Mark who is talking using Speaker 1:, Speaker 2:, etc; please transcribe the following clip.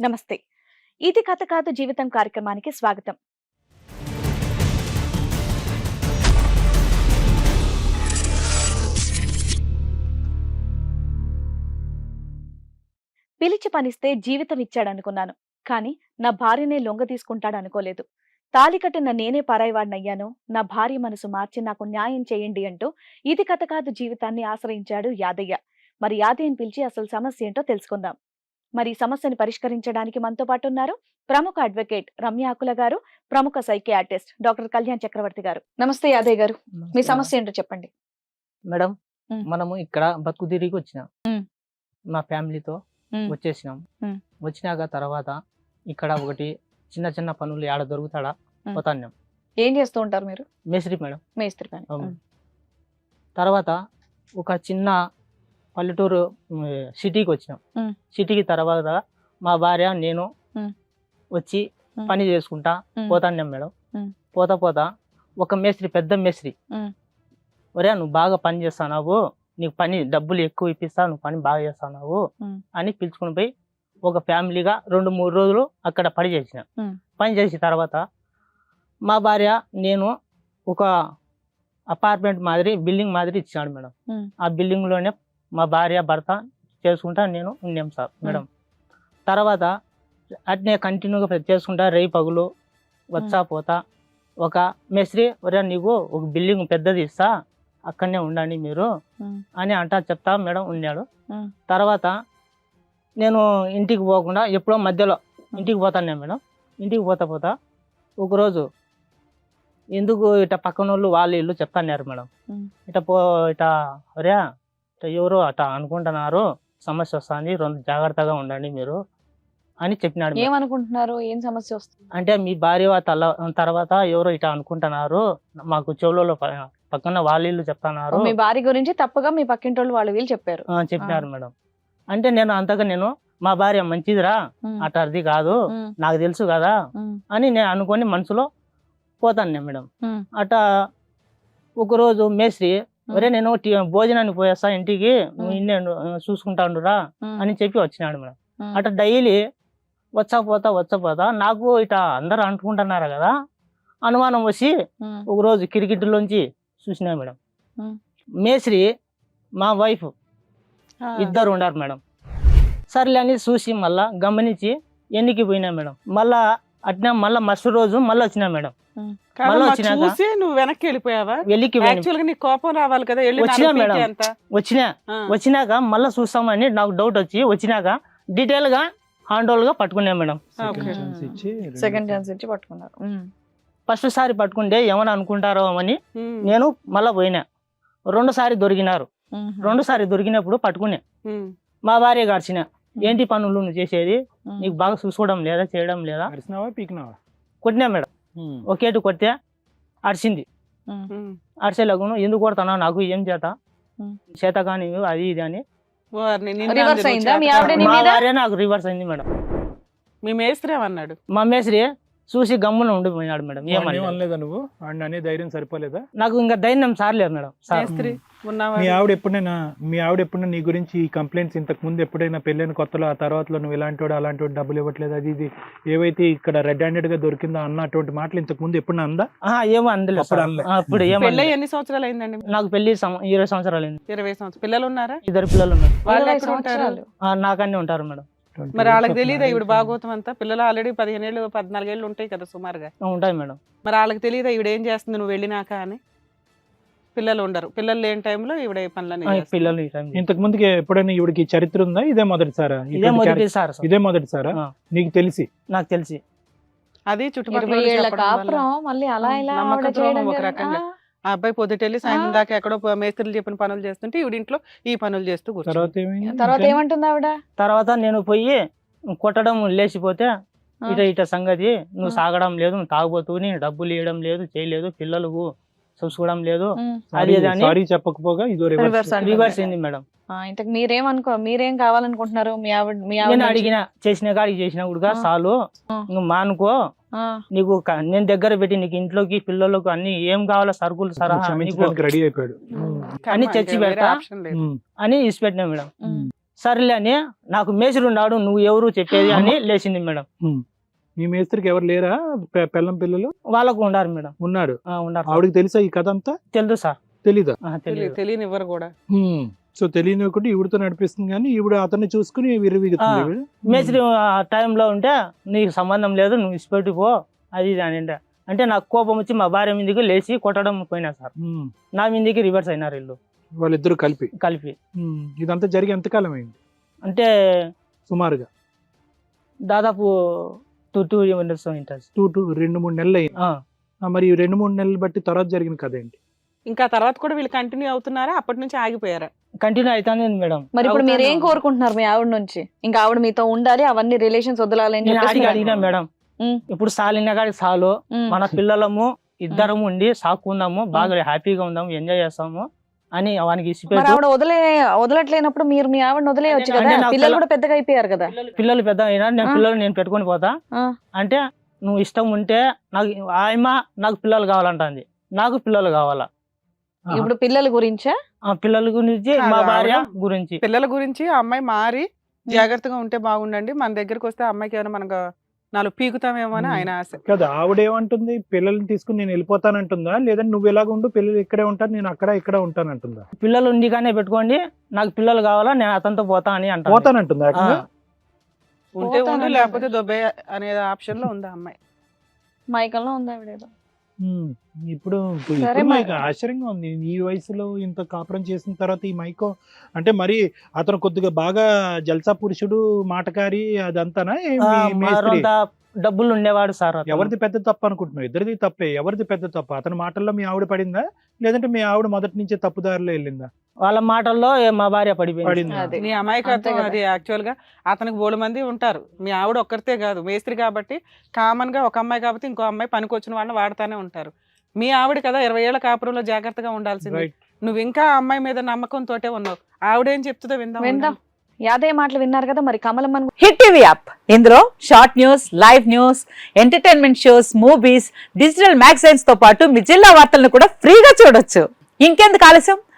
Speaker 1: నమస్తే. ఇది కథ కాదు జీవితం కార్యక్రమానికి స్వాగతం. పిలిచి పనిస్తే జీవితం ఇచ్చాడనుకున్నాను. కానీ నా భార్యనే లొంగ తీసుకుంటాడు అనుకోలేదు తాలి కట్టిన నేనే పరాయివాడినయ్యాను. నా భార్య మనసు మార్చి నాకు న్యాయం చేయండి అంటూ ఇది కథ కాదు జీవితాన్ని ఆశ్రయించాడు యాదయ్య. మరి యాదయ్యని పిలిచి అసలు సమస్య ఏంటో తెలుసుకుందాం. మరి సమస్యని పరిష్కరించడానికి మనతో పాటు ఉన్నారు ప్రముఖ అడ్వకేట్ రమ్య ఆకుల గారు ప్రముఖ సైకియాట్రిస్ట్ డాక్టర్ కళ్యాణ్ చక్రవర్తి గారు నమస్తే యాదయ్య గారు మీ సమస్య ఏంటో చెప్పండి
Speaker 2: మేడం. మనము ఇక్కడ బతుకు తిరిగి వచ్చినాం
Speaker 1: మ్.
Speaker 2: ఫ్యామిలీతో. వచ్చేసినాం. వచ్చినాక తర్వాత ఇక్కడ ఒకటి చిన్న చిన్న పనులు ఆడ దొరుకుతాడా
Speaker 1: మ్.
Speaker 2: పోతాన్యం
Speaker 1: ఏం చేస్తూ ఉంటారు మీరు
Speaker 2: మేస్త్రి మేడం
Speaker 1: మేస్త్రి పని.
Speaker 2: తర్వాత ఒక చిన్న పల్లెటూరు సిటీకి వచ్చినాం. సిటీకి తర్వాత మా భార్య నేను. వచ్చి. పని చేసుకుంటా
Speaker 1: మ్.
Speaker 2: పోతాన్యం మేడం. పోతా పోతా ఒక మేస్త్రి పెద్ద మేస్త్రి. ఒరే నువ్వు బాగా పని చేస్తున్నావు నీకు పని డబ్బులు ఎక్కువ ఇప్పిస్తా నువ్వు పని బాగా చేస్తున్నావు
Speaker 1: మ్.
Speaker 2: అని పిలుచుకుని పోయి ఒక ఫ్యామిలీగా రెండు మూడు రోజులు అక్కడ పని చేసిన. పని చేసిన తర్వాత మా భార్య నేను ఒక అపార్ట్మెంట్ మాదిరి బిల్డింగ్ మాదిరి ఇచ్చినాడు మేడం. ఆ బిల్డింగ్లోనే మా భార్య భర్త చేసుకుంటా నేను ఉన్నాం సార్ మేడం. తర్వాత అట్నే కంటిన్యూగా చేసుకుంటా రేయి పగులు వచ్చా పోతా. ఒక మేస్త్రి ఒరే నీకు ఒక బిల్డింగ్ పెద్దది ఇస్తా అక్కడనే ఉండండి మీరు. అని అంటా చెప్తా మేడం ఉన్నాడు. తర్వాత నేను ఇంటికి పోకుండా ఎప్పుడో మధ్యలో ఇంటికి పోతాను నేను మేడం. ఇంటికి పోతా పోతా ఒకరోజు ఎందుకు ఇట పక్కన వాళ్ళు వాళ్ళ ఇల్లు చెప్తాన్నారు మేడం. ఇట పో ఇట ఒరే ఇట ఎవరు అట అనుకుంటున్నారు సమస్య వస్తుంది రెండు జాగ్రత్తగా ఉండండి మీరు అని చెప్పినాడు.
Speaker 1: ఏమనుకుంటున్నారు ఏం సమస్య వస్తుంది
Speaker 2: అంటే మీ భార్య తల తర్వాత ఎవరో ఇట అనుకుంటున్నారు మాకు చెవులలో పక్కన వాళ్ళ ఇల్లు చెప్తున్నారు
Speaker 1: మీ భార్య గురించి తప్పుగా మీ పక్కింటి వాళ్ళు వాళ్ళు వీళ్ళు చెప్పారు
Speaker 2: చెప్పినారు మేడం అంటే నేను అంతగా నేను మా భార్య మంచిదిరా
Speaker 1: మ్.
Speaker 2: అట అది కాదు. నాకు తెలుసు కదా. అని నేను అనుకొని మనసులో పోతాను నేను మేడం
Speaker 1: మ్.
Speaker 2: అట ఒకరోజు మేస్త్రి ఒరే నేను భోజనానికి పోయేస్తా ఇంటికి నువ్వు ఇన్నే చూసుకుంటా ఉండురా. అని చెప్పి వచ్చినాడు మేడం
Speaker 1: మ్.
Speaker 2: అట డైలీ వచ్చా పోతా వచ్చా పోతా నాకు ఇట అందరు అనుకుంటున్నారు కదా అనుమానం వచ్చి. ఒకరోజు కిరికిట్లోంచి చూసినా మేడం. మేస్త్రి మా వైఫ్. ఇద్దరు ఉన్నారు మేడం సర్లే అని చూసి మళ్ళా గమనించి ఎన్నికి పోయినా మేడం మళ్ళా అట్నే మళ్ళా మస్తు రోజు మళ్ళీ వచ్చినా మేడం మళ్ళీ వచ్చినాక?
Speaker 3: చూసి నువ్వు వెనక్కి వెళ్ళిపోయావా
Speaker 2: వెళ్ళికి పోయినా.
Speaker 3: యాక్చువల్గా నీకు కోపం రావాలి కదా వెళ్ళి
Speaker 2: వచ్చినా మేడం.
Speaker 3: పీకే అంత.
Speaker 2: వచ్చినా. వచ్చినాక మళ్ళీ చూస్తామని నాకు డౌట్ వచ్చి వచ్చినాక డీటెయిల్గా హ్యాండ్గా పట్టుకున్నా మేడం.
Speaker 1: సెకండ్ ఛాన్స్ ఇచ్చి పట్టుకున్నారు.
Speaker 2: ఫస్ట్ సారి పట్టుకుంటే ఏమని అనుకుంటారో అని నేను మళ్ళా పోయినా రెండోసారి దొరికినారు. రెండోసారి దొరికినప్పుడు పట్టుకునే మా భార్య గార్చిన ఏంటి పనులు నువ్వు చేసేది. నీకు బాగా చూసుకోవడం లేదా చేయడం లేదా కొట్టినా మేడం ఒకేటి కొడితే అరిచింది
Speaker 1: మ్.
Speaker 3: ఉమ్.
Speaker 2: అరిసేలాగును ఎందుకు కొడతానా నాకు ఏం చేత. చేత కానీ అది ఇది అని. నాకు రివర్స్ అయింది మేడం.
Speaker 3: మీ మేస్త్రి ఏమన్నాడు?
Speaker 2: మా మేస్త్రి చూసి గమ్మున ఉండిపోయినాడు మేడం.
Speaker 4: వాడిని
Speaker 2: ఏమని
Speaker 4: అనలేదా నువ్వు? అనే ధైర్యం సరిపోలేదా?
Speaker 2: నాకు ఇంకా ధైర్యం సార్లేదు మేడం
Speaker 3: మేస్త్రి? ఉన్నావా
Speaker 4: మీ ఆవిడ ఎప్పుడైనా మీ ఆవిడ ఎప్పుడైనా నీ గురించి ఈ కంప్లైంట్స్ ఇంతకు ముందు ఎప్పుడైనా పెళ్ళైన కొత్తలో ఆ తర్వాతలో నువ్వు ఇలాంటి వాడు అలాంటి వాడు డబ్బులు ఇవ్వట్లేదు అది ఇది ఏవైతే ఇక్కడ రెడ్ హ్యాండెడ్గా దొరికిందో అన్న అటువంటి మాటలు ఇంతకు ముందు ఎప్పుడైనా అందా?
Speaker 2: ఏమో అందలేదు
Speaker 4: అప్పుడు
Speaker 2: ఏమో
Speaker 3: పెళ్ళై
Speaker 2: అనలేదు.
Speaker 3: ఎన్ని సంవత్సరాలు అయిందండి
Speaker 2: నాకు పెళ్ళి ఇరవై సంవత్సరాలు అయింది.
Speaker 3: ఇరవై సంవత్సరాలు. పిల్లలు ఉన్నారా?
Speaker 2: ఇద్దరు పిల్లలు ఉన్నారు.
Speaker 3: వాళ్ళు ఎక్కడ ఉంటారు
Speaker 2: నాకన్నీ ఉంటారు మేడం.
Speaker 3: మరి వాళ్ళకి తెలియదా ఈవిడ భాగవతం అంతా? పిల్లలు ఆల్రెడీ పదిహేను ఏళ్ళు పద్నాలుగేళ్ళు ఉంటాయి కదా సుమారుగా.
Speaker 2: ఉంటాయి మేడం.
Speaker 3: మరి వాళ్ళకి తెలియదా ఈవిడ ఏం చేస్తుంది నువ్వు వెళ్ళినాక అని? పిల్లలు ఉండరు పిల్లలు లేని టైంలో ఈవిడ ఈ చేస్తుంది.
Speaker 2: పిల్లలు ఈ time లో.
Speaker 4: ఇంతకు ముందుకి ఎప్పుడైనా ఈవిడకి చరిత్ర ఉందా ఇదే మొదటిసారా
Speaker 2: ఇదే
Speaker 4: ఇటువంటి
Speaker 2: మొదటి
Speaker 4: character-
Speaker 2: సార్ సార్.
Speaker 4: ఇదే మొదటిసారా
Speaker 2: ఆ.
Speaker 4: నీకు తెలిసి
Speaker 2: నాకు తెలిసి
Speaker 3: అది చుట్టుపక్కల
Speaker 1: ఇరవై
Speaker 3: వాళ్ళు
Speaker 1: ఏళ్ళ
Speaker 3: చెప్పడం వల్ల.
Speaker 1: కాపురం మళ్ళీ అలా ఇలా
Speaker 3: నమ్మక
Speaker 1: ఆవిడ
Speaker 3: ద్రోహం
Speaker 1: చేయడం
Speaker 3: ఒక. రకంగా.
Speaker 1: ఆ,
Speaker 3: ఆ అబ్బాయి పొద్దుటెళ్ళి సాయంత్రం
Speaker 1: ఆ.
Speaker 3: దాకా ఎక్కడో ప- మేస్త్రీలు చెప్పిన పనులు చేస్తుంటే ఈవిడ ఇంట్లో ఈ పనులు చేస్తూ కూర్చో
Speaker 4: తర్వాత ఏమైంది
Speaker 1: తర్వాత
Speaker 4: ఇంకా?
Speaker 1: ఏమంటుంది ఆవిడ
Speaker 2: తర్వాత నేను పోయి కొట్టడం లేచిపోతే. ఇట ఇట సంగతి నువ్వు
Speaker 1: ఆ.
Speaker 2: సాగడం లేదు నువ్వు తాగుబోతువు నీ డబ్బులు ఇవ్వడం లేదు చేయలేదు పిల్లలకు చూసుకోవడం లేదు. అది
Speaker 4: సారీ-
Speaker 2: అని
Speaker 4: చెప్పకపోగా ఇదో రివర్స్.
Speaker 2: రివర్స్ అయింది మేడం
Speaker 1: ఇంతకు మీరేం అనుకో మీరేం కావాలనుకుంటున్నారు మీ ఆవిడ మీ ఆవిడ?
Speaker 2: అడిగిన చేసిన కాడికి చేసిన కూడా. చాలు. ఇంక మానుకో నీకు నేను దగ్గర పెట్టి నీకు ఇంట్లోకి పిల్లలకు అన్ని ఏం కావాలో సరుకులు సరహా
Speaker 4: రెడీ అయిపోయాడు
Speaker 2: చర్చి
Speaker 3: వేరే
Speaker 2: పెడతా? అని ఇసి పెట్టినా మేడం. సర్లే అని నాకు మేసిరి ఉన్నాడు నువ్వు ఎవరు చెప్పేది అని లేచింది మేడం
Speaker 4: మీ మేస్త్రికి ఎవరు లేరా? పె- పెళ్ళం పిల్లలు?
Speaker 2: వాళ్ళకు ఉండారు మేడం.
Speaker 4: ఉన్నాడు?
Speaker 2: ఆ, ఉన్నారు.
Speaker 4: ఆవిడకి తెలుసా ఈ కథ అంతా?
Speaker 2: తెలుదు సార్.
Speaker 4: తెలీదా?
Speaker 2: ఆ,
Speaker 3: తెలియ
Speaker 2: తెలియదు
Speaker 3: తెలియనివ్వరు కూడా.
Speaker 4: సో తెలియనివ్వకుండా ఈవిడతో నడిపిస్తుంది కానీ ఈవిడ అతన్ని చూసుకుని విరవిగుతుంది
Speaker 2: ఆ.
Speaker 4: ఈవిడ.
Speaker 2: మేస్త్రి ఆ టైంలో ఉంటే నీకు సంబంధం లేదు నువ్వు ఇసిపెట్టి పో అది ఇది అని అంటే అంటే నాకు కోపం వచ్చి మా భార్య మీదకి లేచి కొట్టడం పోయినా సార్. నా మీదకి రివర్స్ అయినారు వీళ్ళు.
Speaker 4: వాళ్ళిద్దరు కలిపి?
Speaker 2: కలిపి.
Speaker 4: ఇదంతా జరిగి ఎంతకాలం అయింది
Speaker 2: అంటే
Speaker 4: సుమారుగా?
Speaker 2: దాదాపు టూ టూ ఇయర్స్ ఉంటుంది
Speaker 4: టూ టూ రెండు మూడు నెలలు అయింది. మరి ఈ రెండు మూడు నెలలు బట్టి తర్వాత జరిగిన కథ ఏంటి?
Speaker 3: ఇంకా తర్వాత కూడా వీళ్ళు కంటిన్యూ అవుతున్నారా? అప్పటి నుంచి ఆగిపోయారా?
Speaker 2: కంటిన్యూ అవుతుంది మేడం.
Speaker 1: మరి ఇప్పుడు మీరు ఏం
Speaker 3: అవుతాను.
Speaker 1: కోరుకుంటున్నారు మీ ఆవిడ నుంచి? ఇంకా ఆవిడ మీతో ఉండాలి అవన్నీ రిలేషన్స్ వదలాలి అని
Speaker 2: నేను
Speaker 1: చెప్పేసి
Speaker 2: అడిగి
Speaker 1: మీరు
Speaker 2: అడిగినా మేడం. ఇప్పుడు సాలిన చాలు
Speaker 1: ఉమ్.
Speaker 2: మన పిల్లలము ఇద్దరము ఉండి సాకుందాము బాగా హ్యాపీగా ఉందాము ఎంజాయ్ చేస్తాము. అని వానికి
Speaker 1: ఆవిడ వదిలే వదలట్లేనప్పుడు మీరు మీ ఆవిడ వదిలేయచ్చు కదా? పిల్లలు
Speaker 2: పిల్ల-
Speaker 1: కూడా పెద్దగా అయిపోయారు కదా?
Speaker 2: పిల్లలు పెద్ద అయినా నేను. పిల్లలు నేను పెట్టుకొని పోతా. అంటే నువ్వు ఇష్టం ఉంటే నాకు ఆయమ నాకు పిల్లలు కావాలంటుంది. నాకు పిల్లలు కావాలా.
Speaker 1: ఇప్పుడు పిల్లల గురించా?
Speaker 2: ఆ పిల్లల గురించి మా భార్య గురించి.
Speaker 3: పిల్లల గురించి ఆ అమ్మాయి మారి జాగ్రత్తగా ఉంటే బాగుండండి. మన దగ్గరకు వస్తే అమ్మాయికి ఏమైనా మనకు నాలుగు పీకుతామేమో అని. ఆయన ఆశ
Speaker 4: కదా ఆవిడేమంటుంది పిల్లల్ని తీసుకుని నేను వెళ్ళిపోతానంటుందా లేదంటే నువ్వు ఎలాగ ఉండు పిల్లలు ఇక్కడే ఉంటారు నేను అక్కడ ఇక్కడ ఉంటానంటుందా
Speaker 2: పిల్లలు ఉండిగానే పెట్టుకోండి నాకు పిల్లలు కావాలా నేను అతనితో పోతా అని అంటాను
Speaker 4: పోతానంటుందా?
Speaker 3: ఉంటే ఉండు. లేకపోతే దొబ్బే అనే ఆప్షన్లో ఉంది ఆ అమ్మాయి
Speaker 1: మైకంలో ఉంది ఆవిడ ఏదో.
Speaker 4: ఇప్పుడు ఇప్పుడు
Speaker 1: సరే
Speaker 4: ఇప్పుడు
Speaker 1: మరి.
Speaker 4: నాకు ఆశ్చర్యంగా ఉంది. ఈ వయసులో ఇంత కాపురం చేసిన తర్వాత ఈ మైకో అంటే మరి అతను కొద్దిగా బాగా జల్సా పురుషుడు మాటకారి అదంతానా? ఏ
Speaker 2: ఆ,
Speaker 4: మీ మేస్త్రి?
Speaker 2: మరంత డబ్బులు ఉండేవాడు సార్ అతను.
Speaker 4: ఎవరిది పెద్ద తప్పు అనుకుంటున్నావు? ఇద్దరిది తప్పే. ఎవరిది పెద్ద తప్పు? అతని మాటల్లో మీ ఆవిడ పడిందా? లేదంటే మీ ఆవిడ మొదటి నుంచే తప్పుదారిలో వెళ్ళిందా?
Speaker 2: వాళ్ళ మాటల్లో ఏ మా భార్య పడిపోయింది.
Speaker 4: పడింది.
Speaker 1: అదే.
Speaker 3: నీ
Speaker 1: అంతే
Speaker 3: అమాయకత్వం
Speaker 1: కదా.
Speaker 3: అది యాక్చువల్గా అతనికి బోడు మంది ఉంటారు. మీ ఆవిడ ఒక్కరితే కాదు. మేస్త్రి కాబట్టి కామన్గా ఒక అమ్మాయి కాబట్టి ఇంకో అమ్మాయి పనికొచ్చిన వాళ్ళని వాడుతానే ఉంటారు. మీ ఆవిడ కదా ఇరవై ఏళ్ళ కాపురంలో జాగ్రత్తగా ఉండాల్సింది.
Speaker 4: రైట్
Speaker 3: నువ్వు ఇంకా ఆ అమ్మాయి మీద నమ్మకంతో ఉన్నావు. ఆవిడేం చెప్తుందో విందాం
Speaker 1: విందాం. యాదయ్య మాటలు విన్నారు కదా మరి కమలమ్మన్
Speaker 5: హిట్ టీవీ యాప్ ఇందులో short news live news entertainment shows movies digital మ్యాగజైన్స్తో పాటు మీ జిల్లా వార్తలను కూడా ఫ్రీగా చూడొచ్చు. ఇంకెందుకు ఆలస్యం?